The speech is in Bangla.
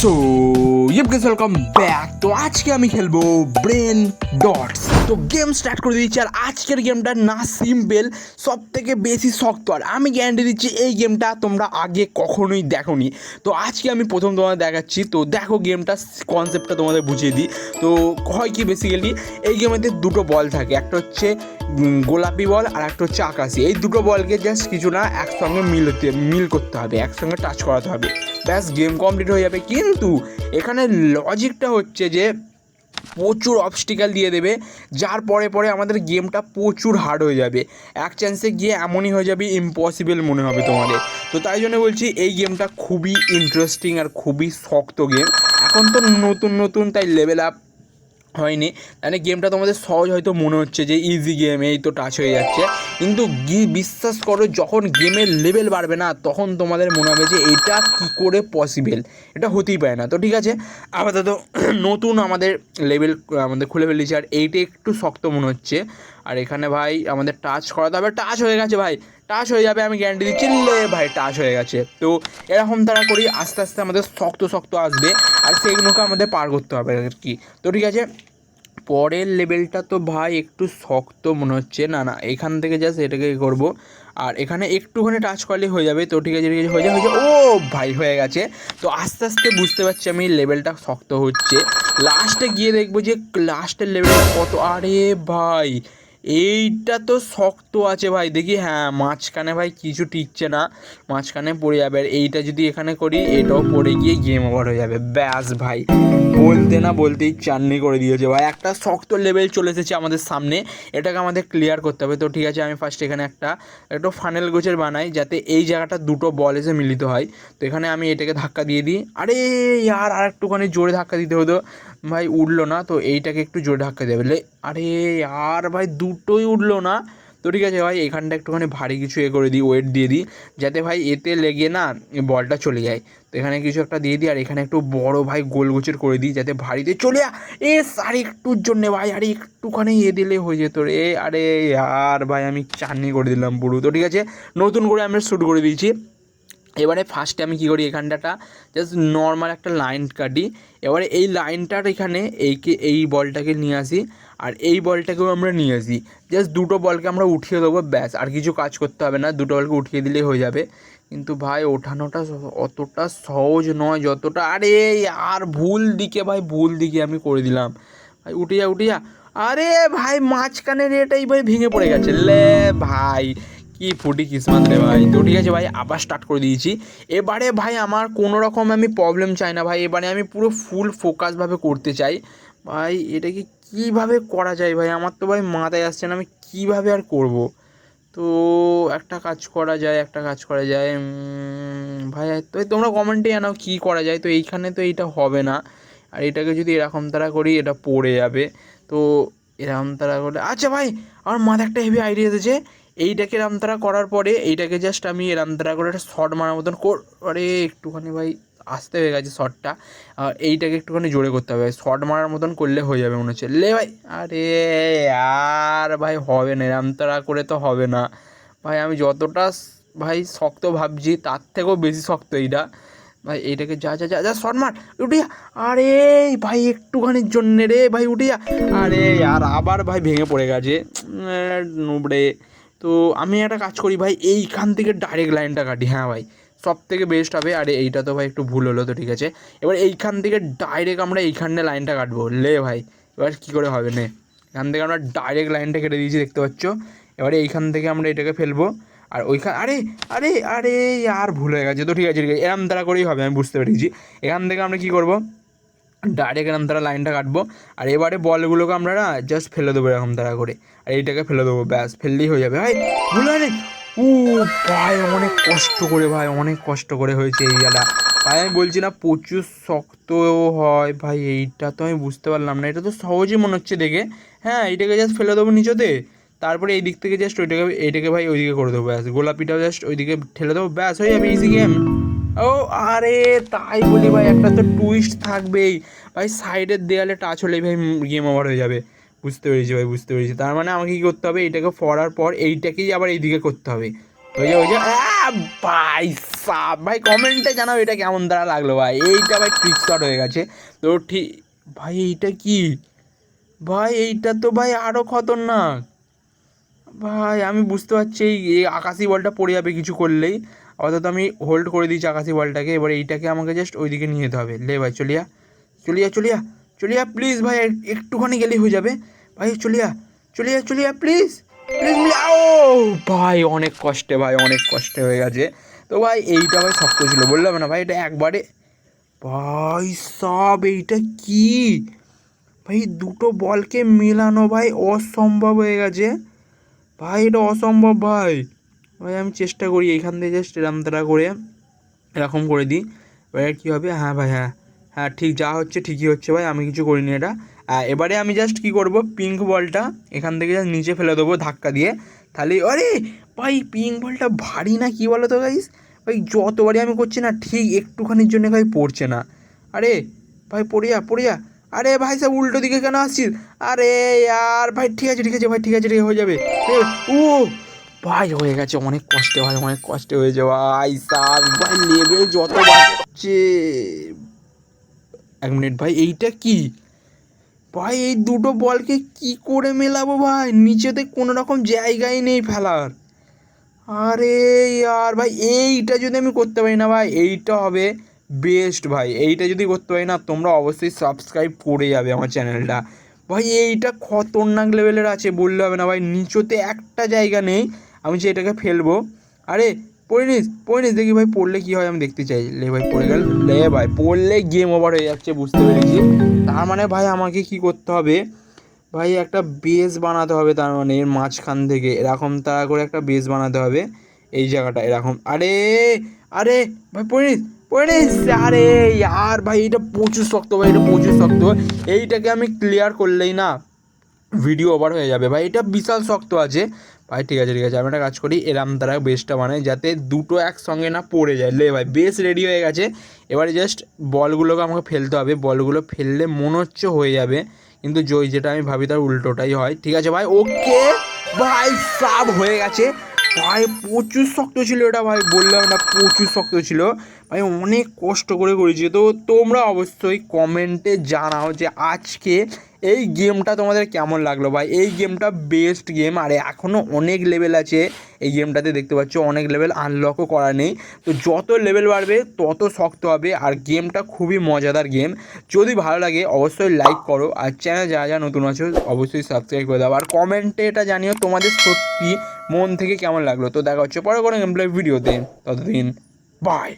সো ইয়ে গেস ওয়েলকাম ব্যাক তো আজকে আমি খেলবো ব্রেন ডটস তো গেম স্টার্ট করে দিচ্ছি আর আজকের গেমটা না সিম্পল সব থেকে বেশি শক্ত। আর আমি গ্যারান্টি দিচ্ছি, এই গেমটা তোমরা আগে কখনোই দেখোনি। তো আজকে আমি প্রথম তোমাদের দেখাচ্ছি। তো দেখো গেমটা কনসেপ্টটা তোমাদের বুঝিয়ে দিই। তো হয় কি বেসিক্যালি এই গেমেতে দুটো বল থাকে। একটা হচ্ছে গোলাপি বল আর একটা হচ্ছে আকাশি। এই দুটো বলকে জাস্ট কিছু না, একসঙ্গে মিলতে মিল করতে হবে, একসঙ্গে টাচ করাতে হবে। ব্যাস গেম কমপ্লিট হয়ে যাবে। কিন্তু এখানে লজিকটা হচ্ছে যে প্রচুর অবস্টিক্যাল দিয়ে দেবে। যার পরে পরে আমাদের গেমটা প্রচুর হার্ড হয়ে যাবে। এক চান্সে গিয়ে এমনই হয়ে যাবে ইম্পসিবল মনে হবে তোমাদের। তো তাই জন্য বলছি, এই গেমটা খুবই ইন্টারেস্টিং আর খুবই শক্ত গেম এখন তো নতুন নতুন তাই লেভেল আপ হয়নি। মানে গেমটা তোমাদের সহজ হয়তো মনে হচ্ছে যে ইজি গেম এই তো টাচ হয়ে যাচ্ছে। কিন্তু গি বিশ্বাস করো, যখন গেমের লেভেল বাড়বে না, তখন তোমাদের মনে হবে যে এটা কি করে পসিবল এটা হতেই পারে না। তো ঠিক আছে, আপাতত নতুন আমাদের লেভেল আমাদের খুলে ফেলেছি। আর এইটা একটু শক্ত মনে হচ্ছে। আর এখানে ভাই, আমাদের টাচ করাতে হবে। টাচ হয়ে গেছে ভাই। টাচ হয়ে যাবে, আমি গ্যারান্টি দিচ্ছি। ভাই টাচ হয়ে গেছে। তো এরকম তারা করি, আস্তে আস্তে আমাদের শক্ত শক্ত আসবে। আর সেগুলোকে আমাদের পার করতে হবে আর কি। তো ঠিক আছে, পরের লেভেলটা তো ভাই একটু শক্ত মনে হচ্ছে। না না, এখান থেকে জাস্ট এটাকে করব। আর এখানে একটুখানি টাচ করলে হয়ে যাবে। তো ঠিক আছে ঠিক আছে, হয়ে যাবে ও ভাই, হয়ে গেছে। তো আস্তে আস্তে বুঝতে পারছি আমি লেভেলটা শক্ত হচ্ছে। লাস্টে গিয়ে দেখব যে লাস্টের লেভেলটা কত। আরে ভাই এইটা তো শক্ত আছে ভাই। দেখি হ্যাঁ মাঝখানে ভাই কিছু টিকছে না। মাঝখানে পড়ে যাবে। আর এইটা যদি এখানে করি, এটাও পড়ে গিয়ে গেম ওভার হয়ে যাবে। ব্যাস ভাই। বলতে না বলতেই চাননি করে দিয়েছে ভাই। একটা শক্ত লেভেল চলে এসেছে আমাদের সামনে। এটাকে আমাদের ক্লিয়ার করতে হবে। তো ঠিক আছে, আমি ফার্স্ট এখানে একটা, একটু ফানেল গোছের বানাই, যাতে এই জায়গাটা দুটো বল এসে মিলিত হয়। তো এখানে আমি এটাকে ধাক্কা দিয়ে দিই। আরে আর একটুখানি জোরে ধাক্কা দিতে হতো। ভাই উঠল না, তো এইটাকে একটু জোরে ধাক্কা দেবে আরে আর ভাই, দুটোই উঠল না। তো ঠিক আছে ভাই, এখানটা একটুখানি ভারী কিছু এ করে দিই ওয়েট দিয়ে দিই, যাতে ভাই এতে লেগে না বলটা চলে যায়। তো এখানে কিছু একটা দিয়ে দিই, আর এখানে একটু বড় ভাই গোল গোছের করে দিই, যাতে ভারীতে চলে যা এ আর একটুর জন্যে ভাই, আরে একটুখানি এ দিলে হয়ে যেত রে। আরে আর ভাই, আমি চাননি করে দিলাম পুরো। তো ঠিক আছে, নতুন করে আমরা শ্যুট করে দিয়েছি। এবারে ফার্স্টে আমি কী করি এখানটাটা? জাস্ট নর্মাল একটা লাইন কাটি। এবারে এই লাইনটার এখানে এইকে, এই বলটাকে নিয়ে আসি। আর এই বলটাকেও আমরা নিয়ে আসি। জাস্ট দুটো বলকে আমরা উঠিয়ে দেবো, ব্যাস। আর কিছু কাজ করতে হবে না। দুটো বলকে উঠিয়ে দিলেই হয়ে যাবে। কিন্তু ভাই, ওঠানোটা অতটা সহজ নয় যতটা। আরে আর ভুল দিকে ভাই, ভুল দিকে আমি করে দিলাম। ভাই উঠে যা উঠে যা আরে ভাই, মাঝখানের এটাই ভাই ভেঙে পড়ে গেছে। লে ভাই কি ফুটি কিসমাত রে ভাই? তো ঠিক আছে ভাই, আবার স্টার্ট করে দিয়েছি। এবারে ভাই, আমার কোনো রকম আমি প্রবলেম চাই না ভাই। এবারে আমি পুরো ফুল ফোকাসভাবে করতে চাই। ভাই, এটাকে কীভাবে করা যায় ভাই? আমার তো ভাই মাথায় আসছে না আমি কীভাবে আর করব। তো একটা কাজ করা যায়, একটা কাজ করা যায়। ভাই, তো তোমরা কমেন্টে জানাও কী করা যায়। তো এইখানে তো এইটা হবে না। আর এটাকে যদি এরকম তারা করি, এটা পড়ে যাবে। তো এরকম তারা করে আচ্ছা ভাই, আমার মাথায় একটা হেভি আইডিয়া এসেছে। এইটাকে এরম তারা করার পরে এইটাকে জাস্ট আমি এরম তারা করে একটা শর্ট মারার মতন কর একটুখানি ভাই, আসতে হয়ে গেছে শর্টটা আর এইটাকে একটুখানি জোরে করতে হবে শর্ট মারার মতন করলে হয়ে যাবে মনে হচ্ছে। লে ভাই, আরে আর ভাই হবে না এরম তারা করে তো হবে না। ভাই আমি যতটা ভাই শক্ত ভাবছি, তার থেকেও বেশি শক্ত এইটা। ভাই এইটাকে যা যা যা যা শর্ট মার। উঠিয়া আরে ভাই একটুখানির জন্যে রে ভাই উঠিয়া আরে আর আবার ভাই ভেঙে পড়ে গেছে। নুবড়ে। তো আমি একটা কাজ করি ভাই, এইখান থেকে ডাইরেক্ট লাইনটা কাটি। হ্যাঁ ভাই সব থেকে বেস্ট হবে, আরে এইটা তো ভাই একটু ভুল হলো তো, ঠিক আছে। এবার এইখান থেকে ডাইরেক্ট আমরা এইখানে লাইনটা কাটবো। লে ভাই, এবার কী করে হবে, নে। এখান থেকে আমরা ডাইরেক্ট লাইনটা কেটে দিয়েছি, দেখতে পাচ্ছ? এবারে এইখান থেকে আমরা এটাকে ফেলব। আর ওইখান, আরে আরে আরে আর ভুল হয়ে গেছে তো, ঠিক আছে ঠিক আছে। এরম দ্বারা করেই হবে, আমি বুঝতে পেরেছি। এখান থেকে আমরা কী করব? ডাইরেক্ট এরকম তারা লাইনটা কাটবো। আর এবারে বলগুলোকে আমরা না জাস্ট ফেলে দেবো এরকম তারা করে। আর এইটাকে ফেলে দেবো, ব্যাস, ফেললেই হয়ে যাবে। ভাই, ভুল ও ভাই, অনেক কষ্ট করে ভাই, অনেক কষ্ট করে হয়েছে এই জায়গাটা ভাই, আমি বলছি না, প্রচুর শক্ত হয়। ভাই, এইটা তো আমি বুঝতে পারলাম না। এটা তো সহজই মনে হচ্ছে দেখে। হ্যাঁ এইটাকে জাস্ট ফেলে দেবো নিচেতে। তারপরে এই দিক থেকে জাস্ট ওইটাকে, এইটাকে ভাই ওইদিকে করে দেবো, ব্যাস। গোলাপিটাও জাস্ট ওইদিকে ঠেলে দেবো, ব্যাস, হয়ে যাবে ইজি গেম ও, আরে তাই বলি ভাই, একটা তো টুইস্ট থাকবেই। ভাই সাইডের দেয়ালে টাচ হলেই ভাই গেম ওভার হয়ে যাবে। বুঝতে পেরেছি ভাই, বুঝতে পেরেছি। তার মানে আমাকে কী করতে হবে? এইটাকে পড়ার পর এইটাকেই আবার এইদিকে করতে হবে। ওই যে ওই যে ভাই সাপ ভাই কমেন্টে জানাও এটা কেমন দ্বারা লাগল ভাই। এইটা ভাই ট্রিক শট হয়ে গেছে। তো ঠিক, ভাই এইটা কি? ভাই এইটা তো ভাই আরও খতরনাক। ভাই, আমি বুঝতে পারছি, এই আকাশি বলটা পড়ে যাবে কিছু করলেই। অর্থাৎ আমি হোল্ড করে দিয়েছি আকাশি বলটাকে, এবার এইটাকে আমাকে জাস্ট ওইদিকে নিয়ে যেতে হবে। লে ভাই, চলিয়া। চলিয়া চলিয়া চলিয়া প্লিজ ভাই একটুখানি গেলেই হয়ে যাবে। ভাই, চলিয়া চলিয়া চলিয়া প্লিজ প্লিজ ও ভাই, অনেক কষ্টে ভাই, অনেক কষ্টে হয়ে গেছে। তো ভাই, এইটা ভাই শক্ত ছিল বললাম না ভাই, এটা একবারে। ভাই, সব এইটা কি? ভাই, দুটো বলকে মেলানো ভাই, অসম্ভব হয়ে গেছে। ভাই, এটা অসম্ভব ভাই। ভাই আমি চেষ্টা করি এইখান থেকে জাস্ট এরাম তারা করে এরকম করে দিই। এবারে কী হবে? হ্যাঁ ভাই হ্যাঁ। হ্যাঁ ঠিক যা হচ্ছে ঠিকই হচ্ছে ভাই, আমি কিছু করিনি এটা। এবারে আমি জাস্ট কী করব? পিঙ্ক বলটা এখান থেকে জাস্ট নিচে ফেলে দেবো ধাক্কা দিয়ে। তাহলে, আরে ভাই পিঙ্ক বলটা ভারী না কি বলো তো গাইস ভাই, যতবারই আমি করছি না, ঠিক একটুখানির জন্য ভাই পড়ছে না। আরে ভাই, পড়িয়া পড়িয়া। আরে ভাই, সব উল্টো দিকে কেন আসছিস? আরে, আর ভাই, ঠিক আছে ঠিক আছে ভাই, ঠিক আছে, ঠিক হয়ে যাবে। ও! ভাই, হয়ে গেছে, অনেক কষ্টে, ভাই, অনেক কষ্টে হয়েছে, ভাই সাব ভাই লেভেল যত বাড়ছে। এক মিনিট ভাই, এইটা কি? ভাই, এই দুটো বলকে কি করে মেলাবো, ভাই? নিচেতে কোনো রকম জায়গাই নেই ফেলার। আরে আর ভাই, এইটা যদি আমি করতে পারি না, ভাই, এইটা হবে বেস্ট ভাই। এইটা যদি করতে পারি না, তোমরা অবশ্যই সাবস্ক্রাইব করে যাবে আমার চ্যানেলটা ভাই, এইটা খতরনাক লেভেলের আছে, বললে হবে না, ভাই। নিচতে একটা জায়গা নেই আমি যে এটাকে ফেলব। আরে পড়ে নিস পড়ে নিস দেখি ভাই পড়লে কী হয় আমি দেখতে চাই। লে ভাই, পড়ে গেল। লে ভাই, পড়লে গেম ওভার হয়ে যাচ্ছে, বুঝতে পেরেছি। তার মানে ভাই আমাকে কি করতে হবে? ভাই একটা বেস বানাতে হবে তার মানে এর মাঝখান থেকে। এরকম তারা করে একটা বেস বানাতে হবে এই জায়গাটা, এরকম। আরে আরে, ভাই পড়ে নিস পড়ে নিস আরে, আর ভাই এটা প্রচুর শক্ত, ভাই এটা প্রচুর শক্ত। এইটাকে আমি ক্লিয়ার করলেই না ভিডিও ওভার হয়ে যাবে। ভাই এটা বিশাল শক্ত আছে। ভাই, ঠিক আছে ঠিক আছে, আমি একটা কাজ করি, এরাম তারা বেসটা বানাই, যাতে দুটো একসঙ্গে না পড়ে যায়। লে ভাই, বেস রেডি হয়ে গেছে। এবারে জাস্ট বলগুলোকে আমাকে ফেলতে হবে। বলগুলো ফেললে মনে হচ্ছে হয়ে যাবে। কিন্তু জয় যেটা আমি ভাবি তার উল্টোটাই হয়। ঠিক আছে ভাই, ওকে। ভাই, সব হয়ে গেছে। ভাই, প্রচুর শক্ত ছিল এটা ভাই, বললাম না, প্রচুর শক্ত ছিল। ভাই, অনেক কষ্ট করে করেছি। তো তোমরা অবশ্যই কমেন্টে জানাও যে আজকে এই গেমটা তোমাদের কেমন লাগল ভাই এই গেমটা বেস্ট গেম আর এখনও অনেক লেভেল আছে এই গেমটাতে দেখতে পাচ্ছ, অনেক লেভেল আনলকও করা নেই। তো যত লেভেল বাড়বে, তত শক্ত হবে আর গেমটা খুবই মজাদার গেম যদি ভালো লাগে, অবশ্যই লাইক করো আর চ্যানেল যারা যারা নতুন আছো, অবশ্যই সাবস্ক্রাইব করে দাও। আর কমেন্টে এটা জানিও তোমাদের সত্যি মন থেকে কেমন লাগল। তো দেখা হচ্ছে পরে কোনো গেম ভিডিওতে ততদিন বাই